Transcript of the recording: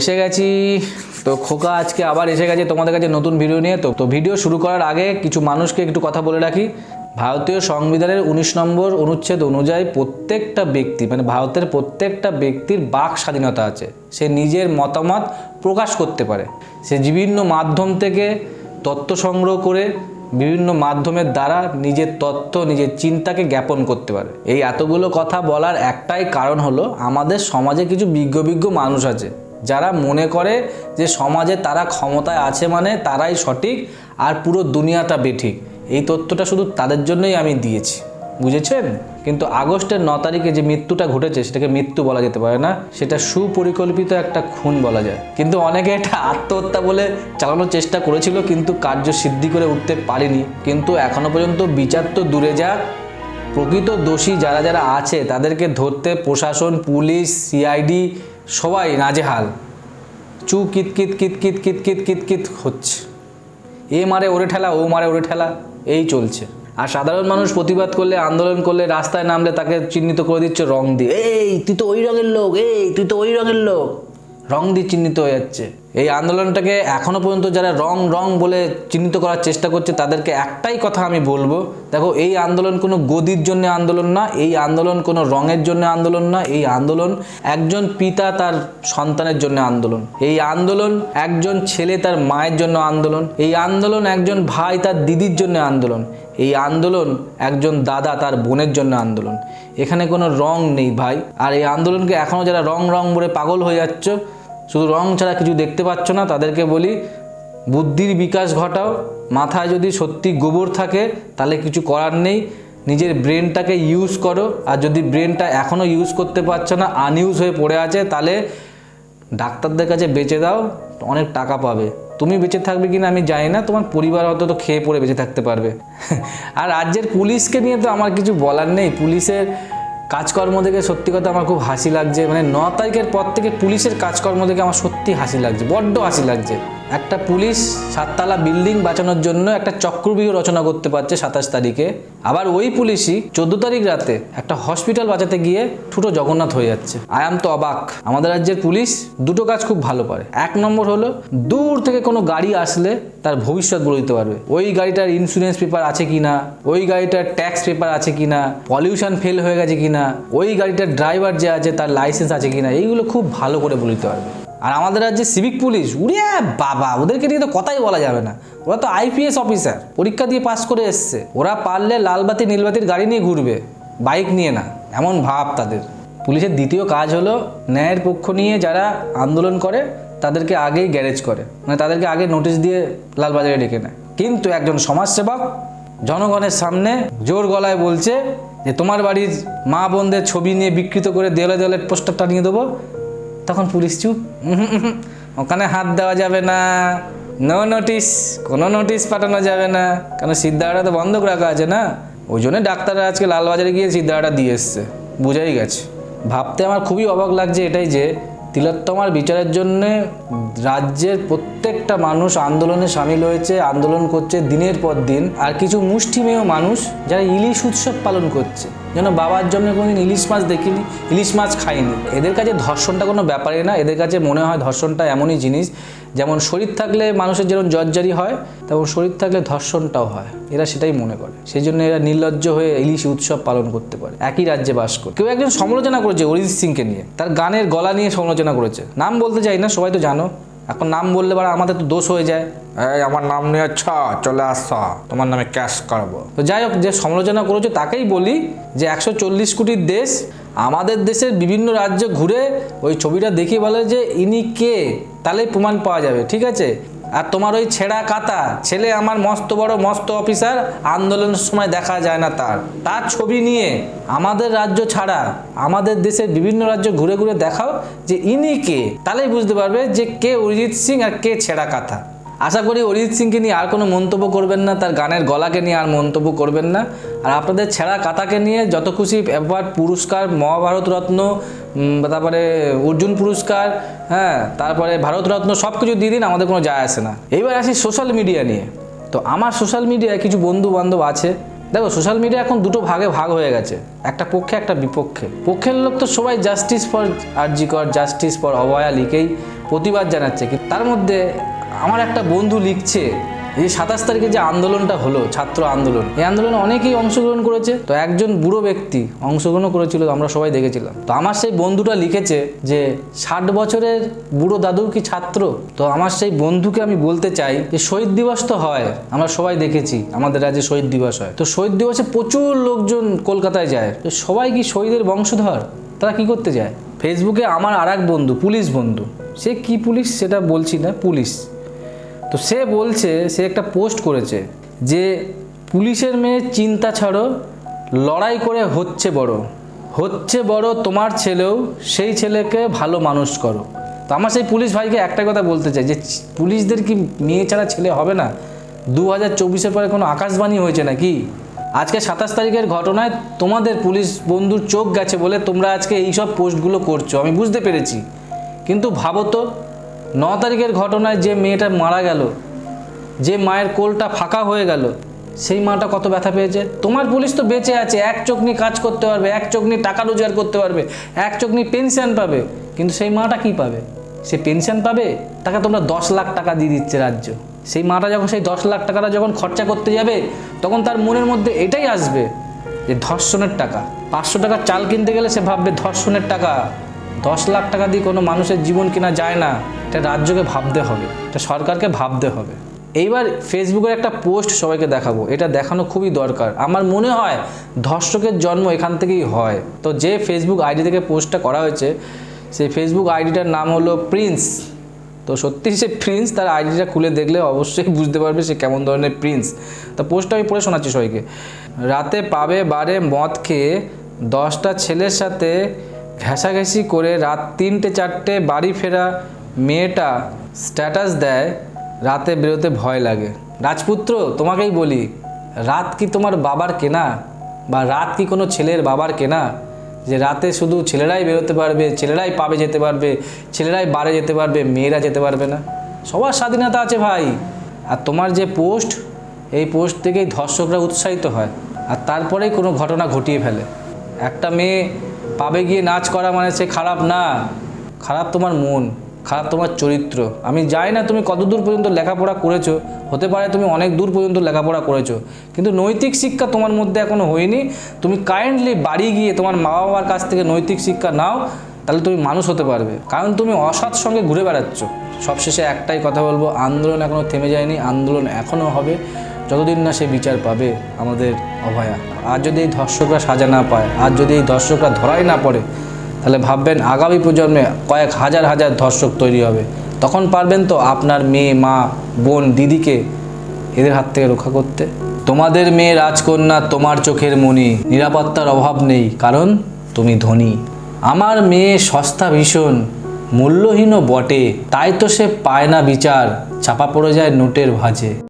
এসে গেছি। তো খোকা আজকে আবার এসে গেছে তোমাদের কাছে নতুন ভিডিও নিয়ে। তো তো ভিডিও শুরু করার আগে কিছু মানুষকে একটু কথা বলে রাখি। ভারতীয় সংবিধানের উনিশ নম্বর অনুচ্ছেদ অনুযায়ী প্রত্যেকটা ব্যক্তি মানে ভারতের প্রত্যেকটা ব্যক্তির বাক স্বাধীনতা আছে। সে নিজের মতামত প্রকাশ করতে পারে। সে বিভিন্ন মাধ্যম থেকে তথ্য সংগ্রহ করে বিভিন্ন মাধ্যমের দ্বারা নিজের তথ্য, নিজের চিন্তাকে জ্ঞাপন করতে পারে। এই এতগুলো কথা বলার একটাই কারণ হলো, আমাদের সমাজে কিছু বিজ্ঞ বিজ্ঞ মানুষ আছে। যারা মনে করে যে সমাজে তারা ক্ষমতায় আছে মানে তারাই সঠিক আর পুরো দুনিয়াটা বেঠিক। এই তথ্যটা শুধু তাদের জন্যই আমি দিয়েছি। বুঝেছেন? কিন্তু আগস্টের ন তারিখে যে মৃত্যুটা ঘটেছে, সেটাকে মৃত্যু বলা যেতে পারে না, সেটা সুপরিকল্পিত একটা খুন বলা যায়। কিন্তু অনেকে এটা আত্মহত্যা বলে চালানোর চেষ্টা করেছিল, কিন্তু কার্য সিদ্ধি করে উঠতে পারেনি। কিন্তু এখনও পর্যন্ত বিচার তো দূরে যাক। প্রকৃত দোষী যারা যারা আছে, তাদেরকে ধরতে প্রশাসন, পুলিশ, সিআইডি সবাই নাজেহাল। চু কিত কিত কিত কিত কিত কিত কিত কিত হচ্ছে। এ মারে ওরে ঠেলা ও মারে ওরে ঠেলা এই চলছে। আর সাধারণ মানুষ প্রতিবাদ করলে আন্দোলন করলে রাস্তায় নামলে তাকে চিহ্নিত করে দিচ্ছে রং দিয়ে। এই তুই তো ওই রঙের লোক এই তুই তো ওই রঙের লোক। রং দিয়ে চিহ্নিত হয়ে যাচ্ছে। এই আন্দোলনটাকে এখনও পর্যন্ত যারা রং রং বলে চিহ্নিত করার চেষ্টা করছে, তাদেরকে একটাই কথা আমি বলব। দেখো, এই আন্দোলন কোনো গদির জন্য আন্দোলন না, এই আন্দোলন কোনো রঙের জন্য আন্দোলন না, এই আন্দোলন একজন পিতা তার সন্তানের জন্য আন্দোলন। এই আন্দোলন একজন ছেলে তার মায়ের জন্য আন্দোলন। এই আন্দোলন একজন ভাই তার দিদির জন্য আন্দোলন। এই আন্দোলন একজন দাদা তার বোনের জন্য আন্দোলন। এখানে কোনো রং নেই ভাই। আর এই আন্দোলনকে এখনও যারা রং রং বলে পাগল হয়ে যাচ্ছ শুধু রং ছাড়া কিছু দেখতে পাচ্ছ না, তাদেরকে বলি, বুদ্ধির বিকাশ ঘটাও। মাথায় যদি সত্যি গোবর থাকে, তাহলে কিছু করার নেই। নিজের ব্রেনটাকে ইউজ করো। আর যদি ব্রেনটা এখনও ইউজ করতে পারছ না আনইউজ হয়ে পড়ে আছে, তাহলে ডাক্তারদের কাছে বেঁচে দাও, অনেক টাকা পাবে। তুমি বেঁচে থাকবে কিনা আমি জানি না, তোমার পরিবার অন্তত খেয়ে পড়ে বেঁচে থাকতে পারবে। আর রাজ্যের পুলিশকে নিয়ে তো আমার কিছু বলার নেই। পুলিশের কাজকর্ম দেখে সত্যি কথা আমার খুব হাসি লাগছে। মানে ন তারিখের পর থেকে পুলিশের কাজকর্ম দেখে আমার সত্যি হাসি লাগছে, বড্ড হাসি লাগছে। একটা পুলিশ সাততলা বিল্ডিং বাঁচানোর জন্য একটা চক্রব্যূহ রচনা করতে পারছে সাতাশ তারিখে। আবার ওই পুলিশই চোদ্দ তারিখ রাতে একটা হসপিটাল বাঁচাতে গিয়ে ঠুটো জগন্নাথ হয়ে যাচ্ছে। আই আম তো অবাক। আমাদের রাজ্যের পুলিশ দুটো কাজ খুব ভালো পারে। এক নম্বর হলো, দূর থেকে কোনো গাড়ি আসলে তার ভবিষ্যৎ বলে দিতে পারবে। ওই গাড়িটার ইন্স্যুরেন্স পেপার আছে কিনা? ওই গাড়িটার ট্যাক্স পেপার আছে কি না পলিউশন ফেল হয়ে গেছে কিনা? ওই গাড়িটার ড্রাইভার যে আছে, তার লাইসেন্স আছে কি না এইগুলো খুব ভালো করে বলে দিতে পারবে। আর আমাদের রাজ্যে সিভিক পুলিশ উড়িয়া বাবা, ওদেরকে নিয়ে তো কথাই বলা যাবে না। ওরা তো আইপিএস অফিসার পরীক্ষা দিয়ে পাস করে এসছে। ওরা পারলে লালবাতি, নীলবাতির গাড়ি নিয়ে ঘুরবে বাইক নিয়ে না, এমন ভাব তাদের। পুলিশের দ্বিতীয় কাজ হলো ন্যায়ের পক্ষ নিয়ে যারা আন্দোলন করে, তাদেরকে আগেই গ্যারেজ করে। মানে তাদেরকে আগে নোটিশ দিয়ে লালবাজারে ডেকে নেয়। কিন্তু একজন সমাজসেবক জনগণের সামনে জোর গলায় বলছে যে, তোমার বাড়ির মা বোনদের ছবি নিয়ে বিকৃত করে দেওয়ালে দেওয়ালে পোস্টার টানিয়ে দেবো তখন পুলিশ চুপ। ওখানে হাত দেওয়া যাবে না। নো নোটিশ কোনো নোটিশ পাঠানো যাবে না। কারণ সিদ্ধাটা তো বন্ধক রাখা আছে না? ওই জন্য ডাক্তাররা আজকে লালবাজারে গিয়ে সিদ্ধাটা দিয়ে এসছে। বুঝাই গেছে। ভাবতে আমার খুবই অবাক লাগছে এটাই যে তিলোত্তমার বিচারের জন্য রাজ্যের প্রত্যেকটা মানুষ আন্দোলনে সামিল হয়েছে, আন্দোলন করছে দিনের পর দিন। আর কিছু মুষ্টিমেয় মানুষ যারা ইলিশ উৎসব পালন করছে। যেন বাবার জন্য কোনোদিন ইলিশ মাছ দেখিনি, ইলিশ মাছ খাইনি। এদের কাছে ধর্ষণটা কোনো ব্যাপারই না, এদের কাছে মনে হয় ধর্ষণটা এমনই জিনিস, যেমন শরীর থাকলে মানুষের যেমন জর্জারি হয়, তেমন শরীর থাকলে ধর্ষণটাও হয়। এরা সেটাই মনে করে। সেই জন্য এরা নির্লজ্জ হয়ে ইলিশ উৎসব পালন করতে পারে। একই রাজ্যে বাস করে। কেউ একজন সমালোচনা করেছে অরিজিৎ সিংকে নিয়ে। তার গানের গলা নিয়ে সমালোচনা করেছে। নাম বলতে চাই না, সবাই তো জানো। এখন নাম বললে পরে আমাদের তো দোষ হয়ে যায়। এই আমার নাম নিয়ে ছ চলে আস। তোমার নামে ক্যাশ করব। তো যাই হোক যে সমালোচনা করেছ তাকেই বলি যে একশো চল্লিশ কোটির দেশ আমাদের দেশের বিভিন্ন রাজ্যে ঘুরে ওই ছবিটা দেখিয়ে বলে যে ইনি কে তাহলেই প্রমাণ পাওয়া যাবে ঠিক আছে? আর তোমার ওই ছেঁড়া কাতা, ছেলে আমার মস্ত বড়, মস্ত অফিসার, আন্দোলনের সময় দেখা যায় না তার। তার ছবি নিয়ে আমাদের রাজ্য ছাড়া আমাদের দেশের বিভিন্ন রাজ্য ঘুরে ঘুরে দেখাও যে ইনি কে। তাহলেই বুঝতে পারবে যে কে অরিজিৎ সিং আর কে ছেঁড়া কাতা। আশা করি অরিজিৎ সিংকে নিয়ে আর কোনো মন্তব্য করবেন না, তার গানের গলাকে নিয়ে আর মন্তব্য করবেন না। আর আপনাদের ছেঁড়া কাতাকে নিয়ে যত খুশি এবার পুরস্কার মহাভারত রত্ন তারপরে অর্জুন পুরস্কার হ্যাঁ তারপরে ভারতরত্ন সব কিছু দিয়ে দিন, আমাদের কোনো যায় আসে না। এইবার আসি সোশ্যাল মিডিয়া নিয়ে। তো আমার সোশ্যাল মিডিয়ায় কিছু বন্ধু বান্ধব আছে। দেখো, সোশ্যাল মিডিয়া এখন দুটো ভাগে ভাগ হয়ে গেছে, একটা পক্ষে, একটা বিপক্ষে। পক্ষের লোক তো সবাই justice for RG Kar justice for অভয়া লিখেই প্রতিবাদ জানাচ্ছে। কিন্তু তার মধ্যে আমার একটা বন্ধু লিখছে এই সাতাশ তারিখে যে আন্দোলনটা হলো, ছাত্র আন্দোলন, এই আন্দোলনে অনেকেই অংশগ্রহণ করেছে। তো একজন বুড়ো ব্যক্তি অংশগ্রহণও করেছিল, আমরা সবাই দেখেছিলাম। তো আমার সেই বন্ধুটা লিখেছে যে, ষাট বছরের বুড়ো দাদুর কি ছাত্র? তো আমার সেই বন্ধুকে আমি বলতে চাই যে, শহীদ দিবস তো হয়, আমরা সবাই দেখেছি, আমাদের রাজ্যে শহীদ দিবস হয়। তো শহীদ দিবসে প্রচুর লোকজন কলকাতায় যায়। তো সবাই কি শহীদের বংশধর? তারা কি করতে যায়? ফেসবুকে আমার আর বন্ধু, পুলিশ বন্ধু। সে কি পুলিশ সেটা বলছি না, পুলিশ। তো সে বলছে, সে একটা পোস্ট করেছে যে পুলিশের মেয়ে চিন্তা ছাড়ো, লড়াই করে হচ্ছে বড়। হচ্ছে বড় তোমার ছেলেও, সেই ছেলেকে ভালো মানুষ করো। তো আমার সেই পুলিশ ভাইকে একটা কথা বলতে চাই, যে পুলিশদের কি মেয়ে ছাড়া ছেলে হবে না? দু হাজার চব্বিশের পরে কোনো আকাশবাণী হয়েছে নাকি? আজকে সাতাশ তারিখের ঘটনায় তোমাদের পুলিশ বন্ধুর চোখ গেছে বলে তোমরা আজকে এইসব পোস্টগুলো করছ। আমি বুঝতে পেরেছি। কিন্তু ভাবো তো ন তারিখের ঘটনায় যে মেয়েটা মারা গেল, যে মায়ের কোলটা ফাঁকা হয়ে গেল, সেই মাটা কত ব্যথা পেয়েছে? তোমার পুলিশ তো বেঁচে আছে, এক চোখ নিয়ে কাজ করতে পারবে, এক চোখ নিয়ে টাকা রোজগার করতে পারবে, এক চোখ নিয়ে পেনশন পাবে, কিন্তু সেই মাটা কি পাবে? সে পেনশন পাবে? তাকে তোমরা দশ লাখ টাকা দিয়ে দিচ্ছে রাজ্য। সেই মাটা যখন, সেই দশ লাখ টাকাটা যখন খরচা করতে যাবে, তখন তার মনের মধ্যে এটাই আসবে যে ধর্ষণের টাকা। পাঁচশো টাকার চাল কিনতে গেলে সে ভাববে ধর্ষণের টাকা। দশ লাখ টাকা দিয়ে কোনো মানুষের জীবন কেনা যায় না, এটা রাজ্যকে ভাবতে হবে, এটা সরকারকে ভাবতে হবে। এইবার ফেসবুকের একটা পোস্ট সবাইকে দেখাবো, এটা দেখানো খুবই দরকার। আমার মনে হয় ধর্ষকের জন্ম এখান থেকেই হয়। তো যে ফেসবুক আইডি থেকে পোস্টটা করা হয়েছে, সেই ফেসবুক আইডিটার নাম হলো প্রিন্স তো সত্যি সে প্রিন্স তার আইডিটা খুলে দেখলে অবশ্যই বুঝতে পারবে সে কেমন ধরনের প্রিন্স তা পোস্টটা আমি পড়ে শোনাচ্ছি সবাইকে। রাতে পাবে বারে মদ খেয়ে দশটা ছেলের সাথে ঘেঁষাঘেঁষি করে রাত তিনটে চারটে বাড়ি ফেরা মেয়েটা স্ট্যাটাস দেয়, রাতে বেরোতে ভয় লাগে। রাজপুত্র, তোমাকেই বলি, রাত কি তোমার বাবার কেনা? বা রাত কি কোনো ছেলের বাবার কেনা? যে রাতে শুধু ছেলেরাই বেরোতে পারবে, ছেলেরাই পাবে যেতে পারবে, ছেলেরাই বারে যেতে পারবে, মেয়েরা যেতে পারবে না। সবার স্বাধীনতা আছে ভাই। আর তোমার যে পোস্ট, এই পোস্ট থেকেই ধর্ষকরা উৎসাহিত হয়। আর তারপরেই কোনো ঘটনা ঘটিয়ে ফেলে। একটা মেয়ে পাবে গিয়ে নাচ করা মানে সে খারাপ না। খারাপ তোমার মন, খারাপ তোমার চরিত্র। আমি জানি না তুমি কত দূর পর্যন্ত লেখাপড়া করেছ, হতে পারে তুমি অনেক দূর পর্যন্ত লেখাপড়া করেছ, কিন্তু নৈতিক শিক্ষা তোমার মধ্যে এখনও হয়নি। তুমি কাইন্ডলি বাড়ি গিয়ে তোমার মা বাবার কাছ থেকে নৈতিক শিক্ষা নাও, তাহলে তুমি মানুষ হতে পারবে। কারণ তুমি অসৎ সঙ্গে ঘুরে বেড়াচ্ছ। সবশেষে একটাই কথা বলব, আন্দোলন এখনও থেমে যায়নি, আন্দোলন এখনও হবে। যতদিন না সে বিচার পাবে আমাদের অভয়া। আর যদি এই ধর্ষকরা সাজা না পায়, আর যদি এই ধর্ষকরা ধরাই না পড়ে, তাহলে ভাববেন আগামী প্রজন্মে কয়েক হাজার হাজার ধর্ষক তৈরি হবে। তখন পারবেন তো আপনার মেয়ে, মা, বোন, দিদিকে এদের হাত থেকে রক্ষা করতে? তোমাদের মেয়ে রাজকন্যা তোমার চোখের মণি নিরাপত্তার অভাব নেই, কারণ তুমি ধনী। আমার মেয়ে সস্তা ভীষণ, মূল্যহীনও বটে, তাই তো সে পায় না বিচার, চাপা পড়ে যায় নোটের ভাঁজে।